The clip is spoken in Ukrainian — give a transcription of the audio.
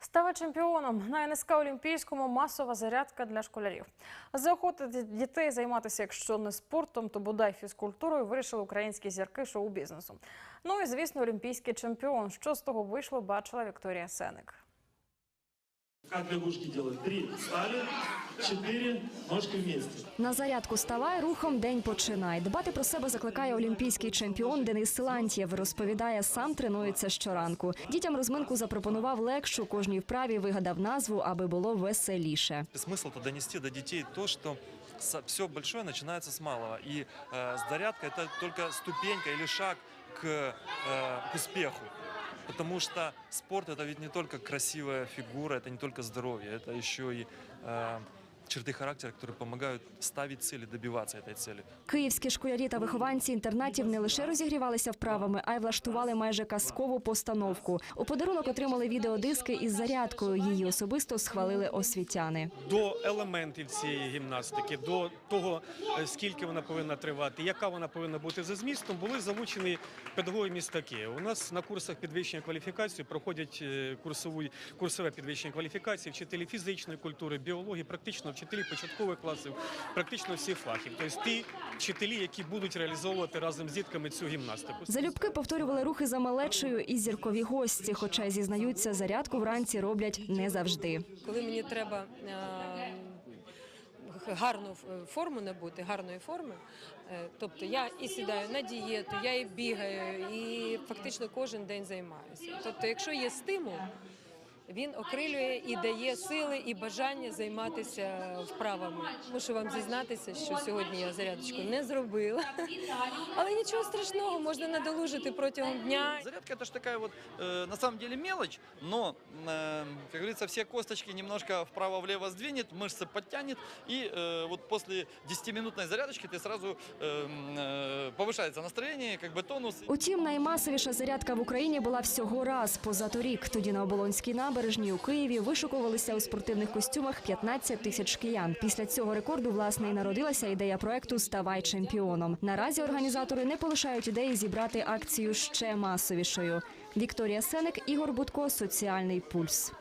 Ставай чемпіоном на НСК Олімпійському масова зарядка для школярів. Заохотити дітей займатися, якщо не спортом, то бодай фізкультурою вирішили українські зірки шоу-бізнесу. Ну і звісно, олімпійський чемпіон. Що з того вийшло, бачила Вікторія Сеник. Как лягушки делают? Три. Встали. Четыре. Ножки вместе. На зарядку ставай рухом день починай. Дбати про себе закликає олімпійський чемпіон Денис Силантьєв. Розповідає, сам тренується щоранку. Дітям розминку запропонував легшу. Кожній вправі вигадав назву, аби було веселіше. Смысл-то донести до детей то, что все большое начинается с малого. И э, с зарядкой это только ступенька или шаг к, э, к успеху. Потому что спорт это ведь не только красивая фигура, это не только здоровье, это еще и э, черты характера, которые помогают ставить цели, добиваться этой цели. Київські школярі та вихованці інтернатів не лише розігрівалися вправами, а й влаштували майже казкову постановку. У подарунок отримали відеодиски із зарядкою. Її особисто схвалили освітяни. до елементів цієї гімнастики, до того, е, скільки вона повинна тривати, яка вона повинна бути за змістом, були залучені педагоги міста Києва. У нас на курсах підвищення кваліфікації проходять е, курсову, курсове підвищення кваліфікації, вчителі фізичної культури, біології, практично вчителі початкових класів, практично всіх фахів. Тобто ті вчителі, які будуть реалізовувати разом з дітками цю гімнастику. Залюбки повторювали рухи за малечою і зіркові гості, хоча й зізнаються, зарядку вранці роблять не завжди. коли мені треба е, гарну форму набути, гарної форми. е, Тобто я і сідаю на дієту, я і бігаю, і фактично кожен день займаюся. Тобто, якщо є стимул, він окрилює і дає сили і бажання займатися вправами. Мушу вам зізнатися, що сьогодні я зарядочку не зробила, але нічого страшного, можна надолужити протягом дня. Зарядка это же такая вот, э, на самом деле мелочь, но, э, как говорится, все косточки немножко вправо-влево сдвинет, мышцы подтянет, и э, вот после 10-минутной зарядочки ты сразу э, м, э, повышается настроение, как бы тонус. Утім, наймасовіша зарядка в Україні була всього раз позаторік. Тоді на Оболонській набережній у Києві вишукувалися у спортивних костюмах 15 тисяч киян. Після цього рекорду власне і народилася ідея проекту Ставай чемпіоном. Наразі організатори не полишають ідеї зібрати акцію ще масовішою. Вікторія Сеник, Ігор Будко, Соціальний пульс.